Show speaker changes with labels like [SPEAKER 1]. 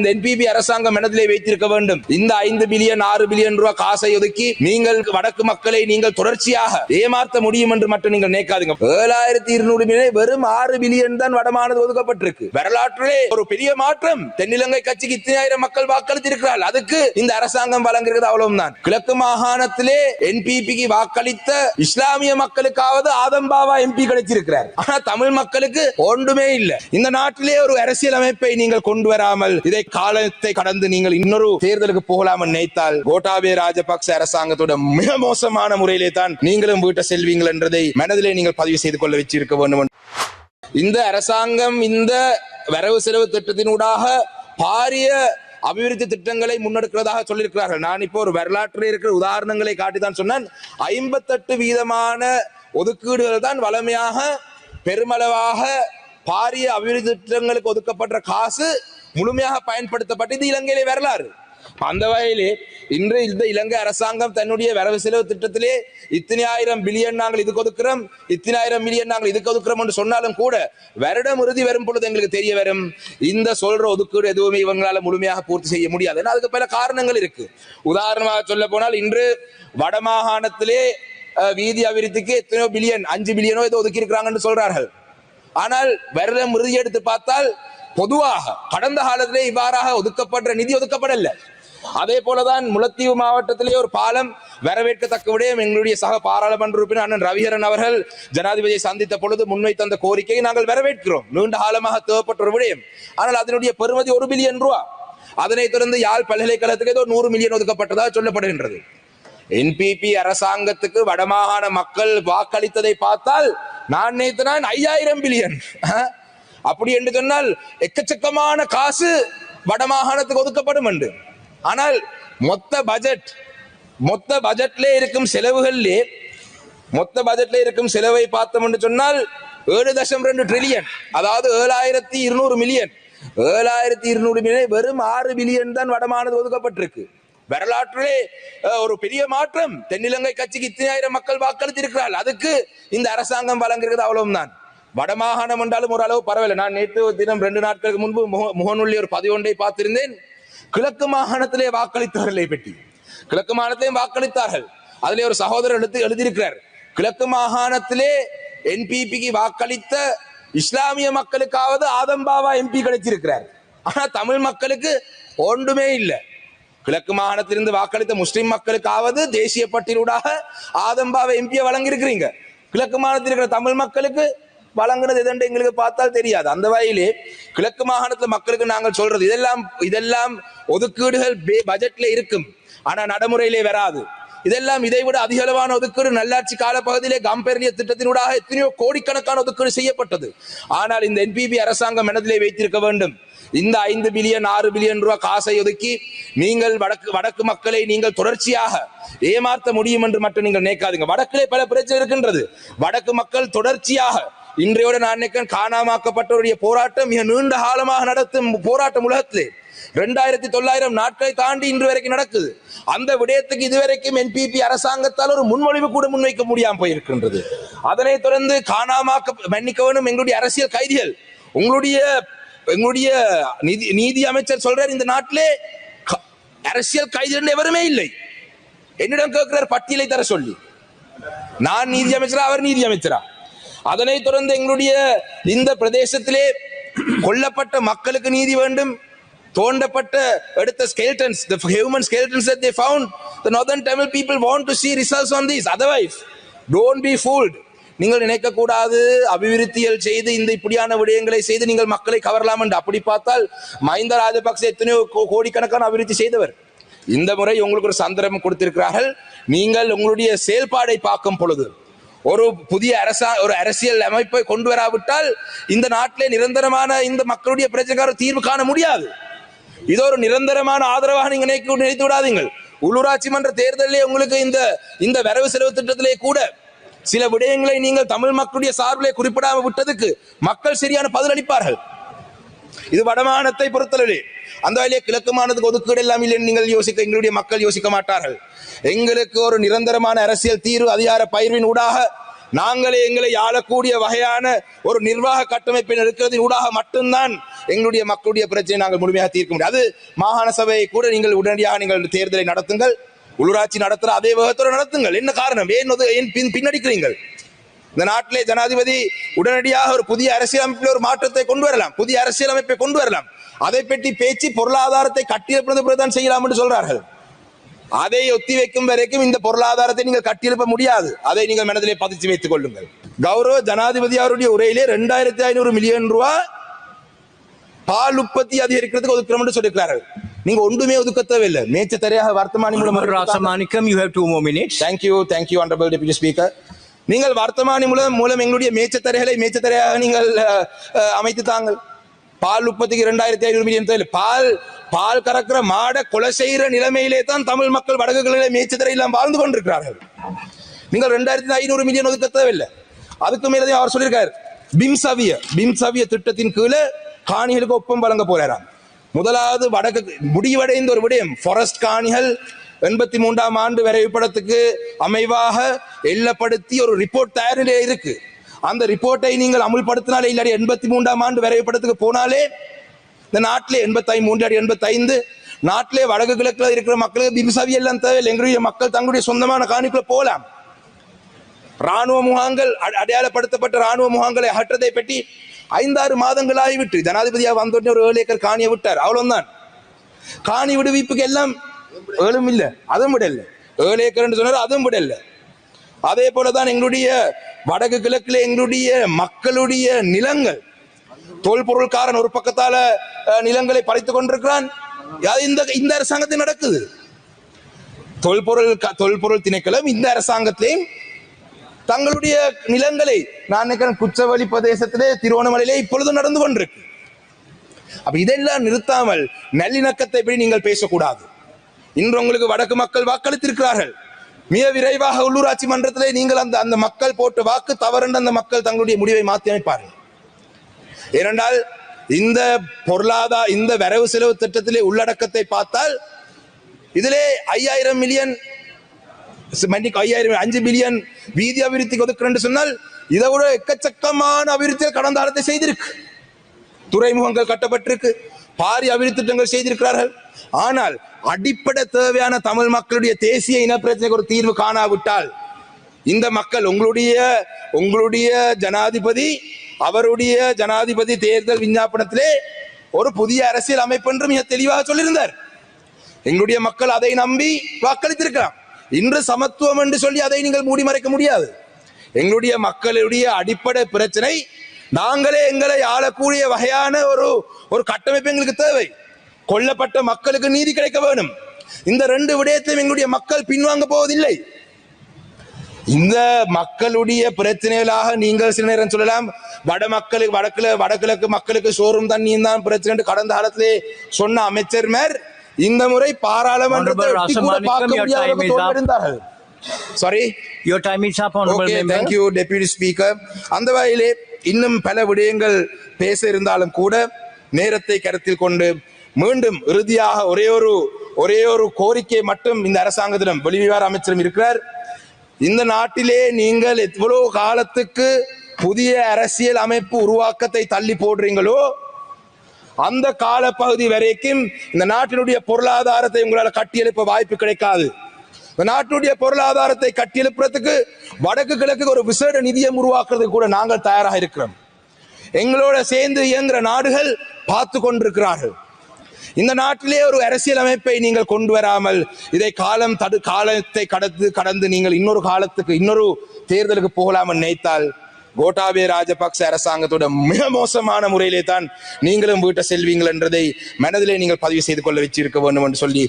[SPEAKER 1] இந்த என்பிபி அரசாங்கம் மனதிலே வைத்திருக்க வேண்டும். இந்த ஐந்து பில்லியன் ஆறு பில்லியன் ரூபாய் காசை ஒதுக்கி நீங்கள் வடக்கு மக்களை நீங்கள் தொடர்ச்சியாக ஏமாற்ற முடியும் என்று மட்டும் நீங்கள் நினைக்காதீங்க. ஏழாயிரத்தி இருநூறு மில்லியன் வெறும் ஆறு பில்லியன் தான் வடமானது ஒதுக்கப்பட்டிருக்கு. வரலாற்றிலே ஒரு பெரிய மாற்றம். தென்னிலங்கை கட்சிக்கு இத்தனாயிரம் மக்கள் வாக்களித்திருக்கிறார்கள். அதுக்கு இந்த அரசாங்கம் வழங்குகிறது அவ்வளவுதான். கிழக்கு மாகாணத்திலே என்பிபிக்கு வாக்களித்த இஸ்லாமிய மக்களுக்காவது ஆதம்பாவா எம்பி கிடைச்சிருக்கிறார் ஆனா தமிழ் மக்களுக்கு ஒன்றுமே இல்லை. இந்த நாட்டிலே ஒரு அரசியல் அமைப்பை நீங்கள் கொண்டு வராமல் இதை காலத்தை கடந்து நீங்கள் இன்னொரு தேர்தலுக்கு போகலாம் நினைத்தால் கோட்டாபே ராஜபக்ச அரசாங்கத்தோட மிக மோசமான முறையிலே தான் நீங்களும் வீட்டை செல்வீங்கள் என்றதை மனதிலே நீங்கள் பதிவு செய்து கொள்ள வச்சிருக்க வேண்டும் இந்த அரசாங்கம் இந்த வரவு செலவு திட்டத்தினூடாக பாரிய அபிவிருத்தி திட்டங்களை முன்னெடுக்கிறதாக சொல்லியிருக்கிறார்கள். நான் இப்போ ஒரு வரலாற்றில் இருக்கிற உதாரணங்களை காட்டிதான் சொன்னேன். ஐம்பத்தெட்டு வீதமான ஒதுக்கீடுகள் தான் வளமையாக பெருமளவாக பாரிய அபிவிருத்தி திட்டங்களுக்கு ஒதுக்கப்பட்ட காசு முழுமையாக பயன்படுத்தப்பட்டு இது இலங்கையிலே வரலாறு. அந்த வகையிலே இன்று இந்த இலங்கை அரசாங்கம் தன்னுடைய வரவு செலவு திட்டத்திலே இத்தனை ஆயிரம் பில்லியன் நாங்கள் இதுக்கு ஒதுக்குறோம் இத்தனை ஆயிரம் மில்லியன் நாங்கள் இதுக்கு ஒதுக்குறோம் என்று சொன்னாலும் கூட வருடம் உறுதி வரும் பொழுது எங்களுக்கு தெரிய வரும். இந்த சொல்ற ஒதுக்கீடு எதுவுமே இவங்களால முழுமையாக பூர்த்தி செய்ய முடியாது. அதுக்கு பல காரணங்கள் இருக்கு. உதாரணமாக சொல்ல போனால் இன்று வடமாகாணத்திலே வீதி அபிவிருத்திக்கு எத்தனையோ பில்லியன் அஞ்சு பில்லியனோ ஏதோ ஒதுக்கி இருக்கிறாங்கன்னு சொல்றார்கள். ஆனால் வருடம் உறுதி எடுத்து பார்த்தால் பொதுவாக கடந்த காலத்திலே இவ்வாறாக ஒதுக்கப்படுற நிதி ஒதுக்கப்படல. அதே போலதான் முலத்தீவு மாவட்டத்திலே ஒரு பாலம் வரவேற்கத்தக்க விடயம் எங்களுடைய சக பாராளுமன்ற உறுப்பினர் அண்ணன் ரவிகரன் அவர்கள் ஜனாதிபதியை சந்தித்த பொழுது முன்வைத்த அந்த கோரிக்கையை நாங்கள் வரவேற்கிறோம். நீண்ட காலமாக தேவைப்பட்ட ஒரு விடயம். ஆனால் அதனுடைய பெறுமதி ஒரு பில்லியன் ரூபா. அதனைத் தொடர்ந்து யாழ் பல்கலைக்கழகத்துக்கு ஏதோ நூறு மில்லியன் ஒதுக்கப்பட்டதாக சொல்லப்படுகின்றது. என்பிபி அரசாங்கத்துக்கு வடமாகாண மக்கள் வாக்களித்ததை பார்த்தால் நான் நினைத்தனான் நான் ஐயாயிரம் பில்லியன். அப்படி என்று சொன்னால் எக்கச்சக்கமான காசு வடமாகாணத்துக்கு ஒதுக்கப்படும் என்று. ஆனால் மொத்த பட்ஜெட் மொத்த பட்ஜெட்ல இருக்கும் செலவுகளிலே மொத்த பட்ஜெட்ல இருக்கும் செலவை பார்த்தோம் என்று சொன்னால் ஏழு தசம் ரெண்டு ட்ரில்லியன் அதாவது ஏழாயிரத்தி இருநூறு மில்லியன் ஏழாயிரத்தி இருநூறு மில்லியன் வெறும் ஆறு மில்லியன் தான் வடமானது ஒதுக்கப்பட்டிருக்கு. வரலாற்றிலே ஒரு பெரிய மாற்றம். தென்னிலங்கை கட்சிக்கு இத்தனாயிரம் மக்கள் வாக்களித்திருக்கிறார்கள். அதுக்கு இந்த அரசாங்கம் வழங்குகிறது அவ்வளவுதான் வடமாகாணம் என்றாலும் ஓரளவு பரவாயில்ல. நான் நேற்று தினம் ரெண்டு நாட்களுக்கு முன்பு முக- ஒரு பதிவொன்றை பார்த்திருந்தேன். கிழக்கு மாகாணத்திலே வாக்களித்தார்கள் பெட்டி. கிழக்கு மாகாணத்திலேயும் வாக்களித்தார்கள். அதிலே ஒரு சகோதரர் எடுத்து எழுதியிருக்கிறார். கிழக்கு மாகாணத்திலே என்பிபிக்கு வாக்களித்த இஸ்லாமிய மக்களுக்காவது ஆதம்பாவா எம்பி கிடைச்சிருக்கிறார். ஆனா தமிழ் மக்களுக்கு ஒன்றுமே இல்லை. கிழக்கு மாகாணத்திலிருந்து வாக்களித்த முஸ்லிம் மக்களுக்காவது தேசிய பட்டியலூடாக ஆதம்பாவை எம்பியை வழங்கியிருக்கிறீங்க. கிழக்கு மாகாணத்தில் இருக்கிற தமிழ் மக்களுக்கு வழங்குனது எதென்று எங்களுக்கு பார்த்தால் தெரியாது. அந்த வகையிலே கிழக்கு மாகாணத்தில் மக்களுக்கு நாங்கள் சொல்றது இதெல்லாம் இதெல்லாம் ஒதுக்கீடுகள் பே- பட்ஜெட்ல இருக்கும். ஆனா நடைமுறையிலே வராது. இதெல்லாம் இதைவிட அதிக அளவான ஒதுக்கீடு நல்லாட்சி காலப்பகுதியிலே கம்பெரிய திட்டத்தினூடாக எத்தனையோ கோடிக்கணக்கான ஒதுக்கீடு செய்யப்பட்டது. ஆனால் இந்த என்பிபி அரசாங்கம் மனதிலே வைத்திருக்க வேண்டும். இந்த ஐந்து பில்லியன் ஆறு பில்லியன் ரூபாய் காசை ஒதுக்கி நீங்கள் வடக்கு வடக்கு மக்களை நீங்கள் தொடர்ச்சியாக ஏமாற்ற முடியும் என்று மட்டும் நீங்கள் நினைக்காதீங்க. வடக்கிலே பல பிரச்சனை இருக்கின்றது. வடக்கு மக்கள் தொடர்ச்சியாக இன்றையோட நான் நினைக்கிறேன் காணாமாக்கப்பட்டவருடைய போராட்டம் மிக நீண்ட காலமாக நடத்தும் போராட்டம் உலகத்திலே. ரெண்டாயிரத்தி தொள்ளாயிரம் நாட்களை தாண்டி இன்று வரைக்கும் நடக்குது. அந்த விடயத்துக்கு இதுவரைக்கும் என்பிபி அரசாங்கத்தால் ஒரு முன்மொழிவு கூட முன்வைக்க முடியாம போயிருக்கின்றது. அதனைத் தொடர்ந்து காணாமாக்க மன்னிக்க வேண்டும் எங்களுடைய அரசியல் கைதிகள். உங்களுடைய எங்களுடைய நிதி நீதி அமைச்சர் சொல்றார் இந்த நாட்டிலே க- அரசியல் கைதிகள் எவருமே இல்லை. என்னிடம் கேட்கிறார் பட்டியலை தர சொல்லி. நான் நீதி அமைச்சரா அவர் நீதி அமைச்சரா? அதனைத் தொடர்ந்து எங்களுடைய இந்த பிரதேசத்திலே கொல்லப்பட்ட மக்களுக்கு நீதி வேண்டும். தோண்டப்பட்ட எடுத்த skeletons the human skeletons that they found the northern tamil people want to see results on this otherwise don't be fooled. நீங்கள் நினைக்கக்கூடாது அபிவிருத்திகள் செய்து இந்த இப்படியான விடயங்களை செய்து நீங்கள் மக்களை கவரலாம் என்று அப்படி பார்த்தால் மஹிந்த ராஜபக்சே எத்தனையோ கோ- கோடிக்கணக்கான அபிவிருத்தி செய்தவர். இந்த முறை உங்களுக்கு ஒரு சந்தர்ப்பம் கொடுத்திருக்கிறார்கள். நீங்கள் உங்களுடைய செயல்பாடை பார்க்கும் பொழுது ஒரு புதிய அரசா ஒரு அரசியல் அமைப்பை கொண்டு வராவிட்டால் இந்த நாட்டிலே நிரந்தரமான இந்த மக்களுடைய பிரச்சனைக்கான தீர்வு காண முடியாது. இது ஒரு நிரந்தரமான ஆதரவாக நீங்கள் நினைக்க நினைத்து விடாதீங்கள். உள்ளூராட்சி மன்ற தேர்தலிலே உங்களுக்கு இந்த இந்த வரவு செலவு திட்டத்திலே கூட சில விடயங்களை நீங்கள் தமிழ் மக்களுடைய சார்பிலே குறிப்பிடாம விட்டதுக்கு மக்கள் சரியான பதில் அளிப்பார்கள் இது வடமானத்தை பொறுத்தளவில். அந்த வகையிலே கிழக்கு மாநிலத்துக்கு ஒதுக்கீடு எல்லாம் இல்லை நீங்கள் யோசிக்க எங்களுடைய மக்கள் யோசிக்க மாட்டார்கள். எங்களுக்கு ஒரு நிரந்தரமான அரசியல் தீர்வு அதிகார பயிர்வின் ஊடாக நாங்களே எங்களை ஆளக்கூடிய வகையான ஒரு நிர்வாக கட்டமைப்பின் இருக்கிறது ஊடாக மட்டும்தான் எங்களுடைய மக்களுடைய பிரச்சனை நாங்கள் முழுமையாக தீர்க்க முடியும். அது மாகாண சபையை கூட நீங்கள் உடனடியாக நீங்கள் தேர்தலை நடத்துங்கள் உள்ளூராட்சி நடத்துற அதே வேகத்தோடு நடத்துங்கள். என்ன காரணம்? ஏன் ஏன் பின் பின்னடிக்கிறீங்கள் இந்த நாட்டிலே ஜனாதிபதி உடனடியாக ஒரு புதிய அரசியலமைப்பில் ஒரு மாற்றத்தை கொண்டு வரலாம். புதிய அரசியலமைப்பை கொண்டு வரலாம். அதை பற்றி பேச்சு பொருளாதாரத்தை கட்டியெழுப்பினது பிறகுதான் செய்யலாம் என்று சொல்றார்கள். அதை ஒத்தி வைக்கும் வரைக்கும் இந்த பொருளாதாரத்தை நீங்கள் கட்டியெழுப்ப முடியாது. அதை நீங்கள் மனதிலே பதிச்சு வைத்துக் கொள்ளுங்கள். கௌரவ ஜனாதிபதி அவருடைய உரையிலே ரெண்டாயிரத்தி ஐநூறு மில்லியன் ரூபாய் பால் உற்பத்தி அதிகரிக்கிறதுக்கு ஒதுக்கிறோம் என்று சொல்லியிருக்கிறார்கள். நீங்க ஒன்றுமே ஒதுக்க தேவையில்லை. மேய்ச்ச தரையாக வர்த்தமானி மூலம்
[SPEAKER 2] Rasamanikam, you have two more minutes.
[SPEAKER 1] Thank you thank you honourable deputy speaker நீங்கள் வர்த்தமானி மூலம் மூலம் எங்களுடைய மேய்ச்சத்தரைகளை மேய்ச்சத்தரையாக நீங்கள் அமைத்து தாங்கள். பால் உற்பத்திக்கு இரண்டாயிரத்தி ஐநூறு மில்லியன் தேவை பால் பால் கறக்கிற மாடை கொலை செய்கிற நிலைமையிலே தான் தமிழ் மக்கள் வடக்குகளிலே மேய்ச்சத்தரை எல்லாம் வாழ்ந்து கொண்டிருக்கிறார்கள். நீங்கள் ரெண்டாயிரத்தி ஐநூறு மில்லியன் ஒதுக்க தேவையில்லை. அதுக்கு மேலே அவர் சொல்லியிருக்காரு. பிம் சவிய பிம் திட்டத்தின் கீழே காணிகளுக்கு ஒப்பம் வழங்க போறாராம். முதலாவது வடக்கு முடிவடைந்த ஒரு விடயம் ஃபாரஸ்ட் காணிகள் எண்பத்தி மூன்றாம் ஆண்டு வரைபடத்துக்கு அமைவாக எல்லப்படுத்தி ஒரு ரிப்போர்ட் தயார் நிலையில் இருக்கு. அந்த ரிப்போர்ட்டை நீங்கள் அமுல்படுத்தினாலே இல்லாடி எண்பத்தி மூன்றாம் ஆண்டு வரைபடத்துக்கு போனாலே இந்த நாட்டிலே எண்பத்தி மூன்று அடி எண்பத்தைந்து நாட்டிலே வடக்கு கிழக்கில் இருக்கிற மக்களுக்கு பிம்சவி எல்லாம் தேவையில்லை. எங்களுடைய மக்கள் தங்களுடைய சொந்தமான காணிக்குள்ள போகலாம். ராணுவ முகாங்கள் அட- அடையாளப்படுத்தப்பட்ட ராணுவ முகாங்களை அகற்றதை பற்றி ஐந்தாறு மாதங்கள் ஆகிவிட்டு ஜனாதிபதியாக வந்தோடனே ஒரு ஏழு ஏக்கர் காணியை விட்டார். அவ்வளவுதான். காணி விடுவிப்புக்கு எல்லாம் ஏழும் இல்லை அதுவும் விடல ஏழு ஏக்கர்னு சொன்னார் அதுவும் விடல அதே அதே போலதான் எங்களுடைய வடக்கு கிழக்குல எங்களுடைய மக்களுடைய நிலங்கள். தொல்பொருள்காரன் ஒரு பக்கத்தால நிலங்களை பறித்துக் கொண்டிருக்கிறான். அது இந்த இந்த அரசாங்கத்தில் நடக்குது. தொல்பொருள் தொல்பொருள் திணைக்களம் இந்த அரசாங்கத்திலையும் தங்களுடைய நிலங்களை நான் நினைக்கிறேன் குச்சவெளி பிரதேசத்திலே திருவோணமலையிலே இப்பொழுது நடந்து கொண்டிருக்கு. அப்ப இதெல்லாம் நிறுத்தாமல் நல்லிணக்கத்தை பற்றி நீங்கள் பேசக்கூடாது. இன்று உங்களுக்கு வடக்கு மக்கள் வாக்களித்திருக்கிறார்கள். மிக விரைவாக உள்ளூராட்சி மன்றத்திலே நீங்கள் அந்த அந்த மக்கள் போட்டு வாக்கு தவறுன்ற அந்த மக்கள் தங்களுடைய முடிவை மாற்றி அமைப்பார்கள். ஏனென்றால் இந்த பொருளாதார இந்த வரவு செலவு திட்டத்திலே உள்ளடக்கத்தை பார்த்தால் இதிலே ஐயாயிரம் மில்லியன் மன்னிக்கு ஐயாயிரம் அஞ்சு பில்லியன் வீதி அபிவிருத்திக்கு ஒதுக்குறேன்னு சொன்னால் இதை விட எக்கச்சக்கமான அபிவிருத்தியை கடந்த காலத்தை செய்திருக்கு. துறைமுகங்கள் கட்டப்பட்டிருக்கு. பாரி அபிவிருத்தி திட்டங்கள் செய்திருக்கிறார்கள். ஆனால் அடிப்படை தேவையான தமிழ் மக்களுடைய தேசிய இனப்பிரச்சனைக்கு ஒரு தீர்வு காணாவிட்டால் இந்த மக்கள் உங்களுடைய உங்களுடைய ஜனாதிபதி அவருடைய ஜனாதிபதி தேர்தல் விஞ்ஞாபனத்திலே ஒரு புதிய அரசியல் அமைப்பு என்று மிக தெளிவாக சொல்லியிருந்தார். எங்களுடைய மக்கள் அதை நம்பி வாக்களித்திருக்கலாம். இன்று சமத்துவம் என்று சொல்லி அதை நீங்கள் மூடி மறைக்க முடியாது. எங்களுடைய மக்களுடைய அடிப்படை பிரச்சனை நாங்களே எங்களை ஆளக்கூடிய வகையான ஒரு ஒரு கட்டமைப்பு எங்களுக்கு தேவை. கொல்லப்பட்ட மக்களுக்கு நீதி கிடைக்க வேணும். இந்த ரெண்டு விடயத்தையும் எங்களுடைய மக்கள் பின்வாங்க போவதில்லை. இந்த மக்களுடைய பிரச்சனைகளாக நீங்கள் சில நேரம் சொல்லலாம் வட மக்களுக்கு வடக்குல வடகிழக்கு மக்களுக்கு சோறும் தண்ணியும் தான் பிரச்சனை கடந்த காலத்திலே சொன்ன அமைச்சர்மார் இந்த முறை பாராளுமன்றத்தை sorry
[SPEAKER 2] time is up, Honorable
[SPEAKER 1] okay
[SPEAKER 2] Member.
[SPEAKER 1] Thank you deputy speaker அந்த வகையிலே இன்னும் பல விடயங்கள் பேச இருந்தாலும் கூட நேரத்தை கருத்தில் கொண்டு மீண்டும் இறுதியாக ஒரே ஒரு ஒரே ஒரு கோரிக்கை மட்டும் இந்த அரசாங்கத்திடம் வெளிவிவகார அமைச்சரும் இருக்கிறார். இந்த நாட்டிலே நீங்கள் எவ்வளவு காலத்துக்கு புதிய அரசியல் அமைப்பு உருவாக்கத்தை தள்ளி போடுறீங்களோ அந்த கால பகுதி வரைக்கும் இந்த நாட்டினுடைய பொருளாதாரத்தை உங்களால் கட்டியெழுப்ப வாய்ப்பு கிடைக்காது. இந்த நாட்டினுடைய பொருளாதாரத்தை கட்டியெழுப்புறதுக்கு வடக்கு கிழக்கு ஒரு விசேட நிதியம் உருவாக்குறதுக்கு கூட நாங்கள் தயாராக இருக்கிறோம். எங்களோட சேர்ந்து இயங்குற நாடுகள் பார்த்து கொண்டிருக்கிறார்கள். இந்த நாட்டிலே ஒரு அரசியல் அமைப்பை நீங்கள் கொண்டு வராமல் இதை காலம் தடு காலத்தை கடந்து கடந்து நீங்கள் இன்னொரு காலத்துக்கு இன்னொரு தேர்தலுக்கு போகலாம் நினைத்தால் கோட்டாபே ராஜபக்ச அரசாங்கத்தோட மிக மோசமான முறையிலே தான் நீங்களும் வீட்டை செல்வீங்கள் என்றதை மனதிலே நீங்கள் பதிவு செய்து கொள்ள வச்சிருக்க வேண்டும் என்று சொல்லி